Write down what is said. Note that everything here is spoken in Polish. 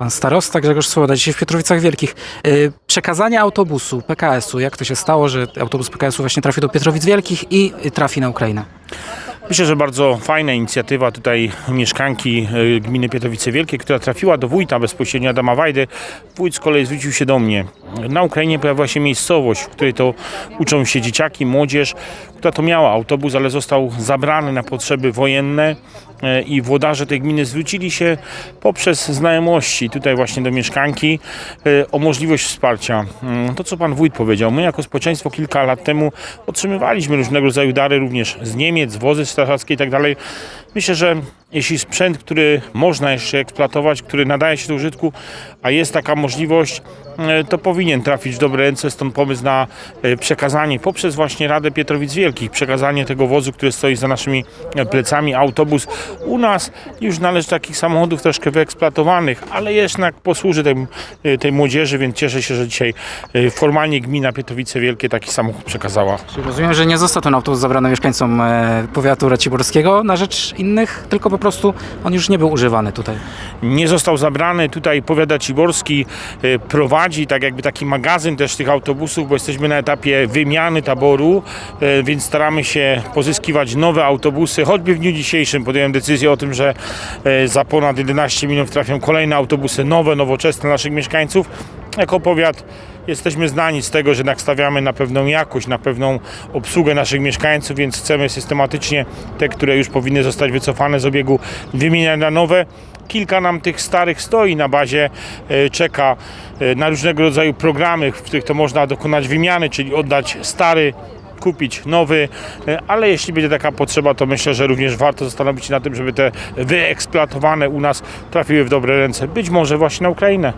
Pan starosta Grzegorz Słoda, dzisiaj w Pietrowicach Wielkich. Y, Przekazanie autobusu PKS-u. Jak to się stało, że autobus PKS-u właśnie trafi do Pietrowic Wielkich i y, trafi na Ukrainę? Myślę, że bardzo fajna inicjatywa tutaj mieszkanki y, gminy Pietrowice Wielkie, która trafiła do wójta bezpośrednio Adama Wajdy. Wójt z kolei zwrócił się do mnie. Na Ukrainie pojawiła się miejscowość, w której to uczą się dzieciaki, młodzież, która to miała autobus, ale został zabrany na potrzeby wojenne y, i włodarze tej gminy zwrócili się poprzez znajomości tutaj właśnie do mieszkanki y, o możliwość wsparcia. Mm, To, co pan wójt powiedział, my jako społeczeństwo kilka lat temu otrzymywaliśmy różnego rodzaju dary również z Niemiec, wozy strażackie i tak. Myślę, że jeśli sprzęt, który można jeszcze eksploatować, który nadaje się do użytku, a jest taka możliwość, e, to powinien trafić w dobre ręce. Stąd pomysł na e, przekazanie poprzez właśnie Radę Pietrowic Wielkich, przekazanie tego wozu, który stoi za naszymi e, plecami, autobus. U nas już należy takich samochodów troszkę wyeksploatowanych, ale jednak posłuży tej, tej młodzieży, więc cieszę się, że dzisiaj formalnie gmina Pietrowice Wielkie taki samochód przekazała. Rozumiem, że nie został ten autobus zabrany mieszkańcom powiatu raciborskiego na rzecz innych, tylko po prostu on już nie był używany tutaj. nie został zabrany. Tutaj powiat Raciborski e, prowadzi tak jakby taki magazyn też tych autobusów, bo jesteśmy na etapie wymiany taboru, e, więc staramy się pozyskiwać nowe autobusy. Choćby w dniu dzisiejszym podjąłem decyzję o tym, że e, za ponad 11 minut trafią kolejne autobusy nowe, nowoczesne naszych mieszkańców. Jako powiat jesteśmy znani z tego, że jednak stawiamy na pewną jakość, na pewną obsługę naszych mieszkańców, więc chcemy systematycznie te, które już powinny zostać wycofane z obiegu, wymieniać na nowe. Kilka nam tych starych stoi na bazie, e, czeka e, na różnego rodzaju programy, w których to można dokonać wymiany, czyli oddać stary, kupić nowy, e, ale jeśli będzie taka potrzeba, to myślę, że również warto zastanowić się nad tym, żeby te wyeksploatowane u nas trafiły w dobre ręce, być może właśnie na Ukrainę.